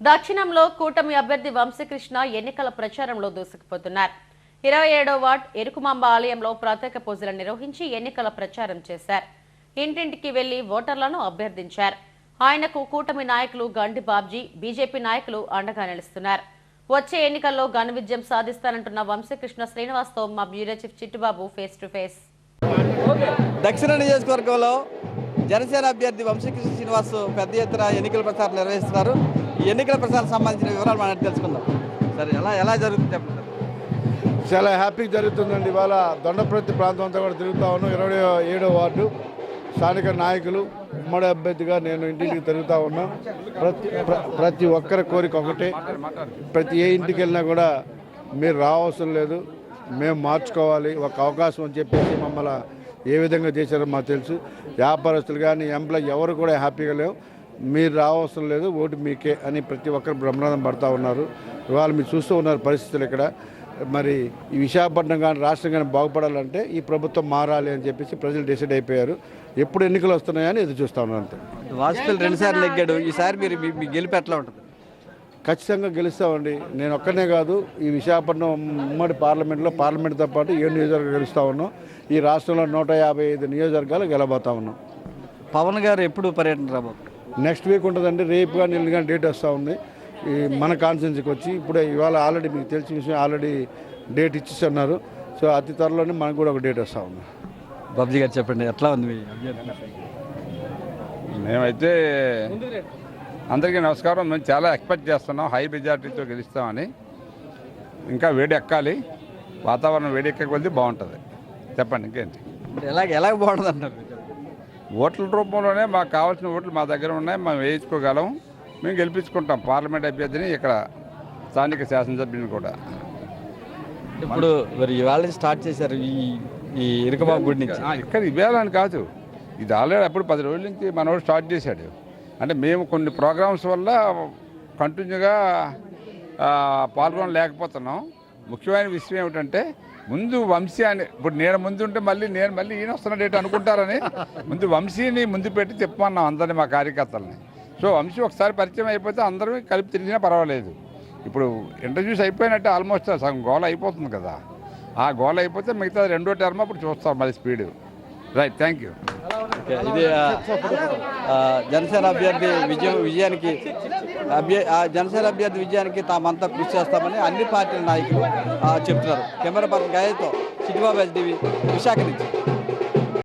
దక్షిణంలో కూటమి అభ్యర్థి వంశీకృష్ణ ఎన్నికల ప్రచారంలో దూసుకుపోతున్నారు. ఇరవై ఏడో వార్డ్ ఎరుకుమాంబ ఆలయంలో ప్రత్యేక పూజలు నిర్వహించి ఎన్నికల ప్రచారం చేశారు. ఇంటింటికి వెళ్ళి ఓటర్లను అభ్యర్థించారు. ఆయనకు కూటమి నాయకులు గండి బాబ్జీ బీజేపీ నాయకులు అండగా నిలుస్తున్నారు. వచ్చే ఎన్నికల్లో ఘన విజయం సాధిస్తానంటున్న వంశీకృష్ణ శ్రీనివాస్తో మా bureau chief Chittibabu face to face. దక్షిణ నియోజకవర్గంలో జనసేన అభ్యర్థి వంశీకృష్ణ శ్రీనివాస్ పెద్ద ఎత్తున ఎన్నికల ప్రచారం నిర్వహిస్తున్నారు. ఈ ఎన్నికల ప్రచారం సంబంధించిన వివరాలు మనం తెలుసుకుందాం. సరే ఎలా ఎలా జరుగుతుంది చెప్పండి. చాలా హ్యాపీగా జరుగుతుందండి. ఇవాళ దొండప్రతి ప్రాంతం అంతా కూడా తిరుగుతా ఉన్నాం. ఇరవై ఏడో వార్డు స్థానిక నాయకులు ఉమ్మడి అభ్యర్థిగా నేను ఇంటికి తిరుగుతూ ఉన్నా. ప్రతి ప్ర- ప్రతి ఒక్కరి కోరిక ఒకటే. ప్రతి ఏ ఇంటికి వెళ్ళినా కూడా మీరు రావాల్సిన లేదు. మేము మార్చుకోవాలి. ఒక అవకాశం అని చెప్పేసి మమ్మల్ని ఏ విధంగా చేశారో మాకు తెలుసు. వ్యాపారస్తులు కానీ ఎంప్లాయ్ ఎవరు కూడా హ్యాపీగా లేవు. మీరు రావసరం లేదు ఓటు మీకే అని ప్రతి ఒక్కరు బ్రహ్మనాథం పడతా ఉన్నారు. ఇవాళ మీరు చూస్తూ ఉన్నారు పరిస్థితులు ఇక్కడ. మరి ఈ విశాఖపట్నం కానీ రాష్ట్రం కానీ బాగుపడాలంటే ఈ ప్రభుత్వం మారాలి అని చెప్పేసి ప్రజలు డిసైడ్ అయిపోయారు. ఎప్పుడు ఎన్నికలు వస్తున్నాయని ఎదురు చూస్తా ఉన్నారు అంతే. వాజ్పేయి రెండుసార్లు నెగ్గాడు ఈసారి మీరు మీ- మీ గెలుపు ఎట్లా ఉంటుంది? ఖచ్చితంగా గెలుస్తామండి. నేను ఒక్కనే కాదు ఈ విశాఖపట్నం ఉమ్మడి పార్లమెంట్లో పార్లమెంట్తో పాటు ఏడు నియోజకవర్గాలు గెలుస్తూ ఉన్నాం. ఈ రాష్ట్రంలో నూట యాభై ఐదు నియోజకవర్గాలు గెలబోతా ఉన్నాం. పవన్ గారు ఎప్పుడు పర్యటన రాబోతున్నారు నెక్స్ట్ వీక్ ఉంటుందండి. రేపు కానీ ఎల్లుండి కానీ డేట్ వస్తూ ఉంది. ఈ మన కాన్స్టెన్సీకి వచ్చి ఇప్పుడే ఇవాళ ఆల్రెడీ మీకు తెలిసిన విషయం ఆల్రెడీ డేట్ ఇచ్చిస్తున్నారు. సో అతి త్వరలోనే మనకు కూడా ఒక డేట్ వస్తూ ఉంది. బాబ్జీ గారు చెప్పండి ఎట్లా ఉంది మీ మేమైతే అందరికీ నమస్కారం. మేము చాలా ఎక్స్పెక్ట్ చేస్తున్నాం హై మెజార్టీతో గెలుస్తామని. ఇంకా వేడి ఎక్కాలి వాతావరణం వేడి ఎక్క కొద్దీ బాగుంటుంది. చెప్పండి ఇంకేంటి? అంటే ఎలా ఎలా బాగుంటుంది అంటారు ఓట్ల రూపంలోనే మాకు కావాల్సిన ఓట్లు మా దగ్గర ఉన్నాయి. మేము వేయించుకోగలం. మేము గెలిపించుకుంటాం. పార్లమెంట్ అభ్యర్థిని ఇక్కడ స్థానిక శాసనసభ్యుని కూడా. ఇప్పుడు మరి ఇవాళ స్టార్ట్ చేశారు ఈ ఈ ఇరుకబాబు గుడి నుంచి. ఇక్కడ ఇవ్వాలని కాదు. ఇది ఆల్రెడీ అప్పుడు పది రోజుల నుంచి మనోడు స్టార్ట్ చేశాడు. అంటే మేము కొన్ని ప్రోగ్రామ్స్ వల్ల కంటిన్యూగా పాల్గొనలేకపోతున్నాం ముఖ్యమైన విషయం ఏమిటంటే ముందు వంశీ అని ఇప్పుడు నేను ముందు ఉంటే మళ్ళీ నేను మళ్ళీ ఈయన వస్తున్నాడేటి అనుకుంటారని ముందు వంశీని ముందు పెట్టి చెప్పమన్నాం అందరినీ మా కార్యకర్తలని. సో వంశీ ఒకసారి పరిచయం అయిపోతే అందరం కలిపి తిరిగినా పర్వాలేదు. ఇప్పుడు ఇంటర్వ్యూస్ అయిపోయినట్టే ఆల్మోస్ట్ సగం గోల అయిపోతుంది కదా. ఆ గోల అయిపోతే మిగతా రెండో టర్మ్ అప్పుడు చూస్తాం మళ్ళీ స్పీడ్ రైట్ థ్యాంక్ యూ ఇది జనసేన అభ్యర్థి విజయం విజయానికి అభ్య ఆ జనసేన అభ్యర్థి విజయానికి తామంతా కృషి చేస్తామని అన్ని పార్టీల నాయకులు చెప్తున్నారు. కెమెరా పర్సన్ గాయతో చిటిబాబు ఎస్డివి విశాఖ నుంచి.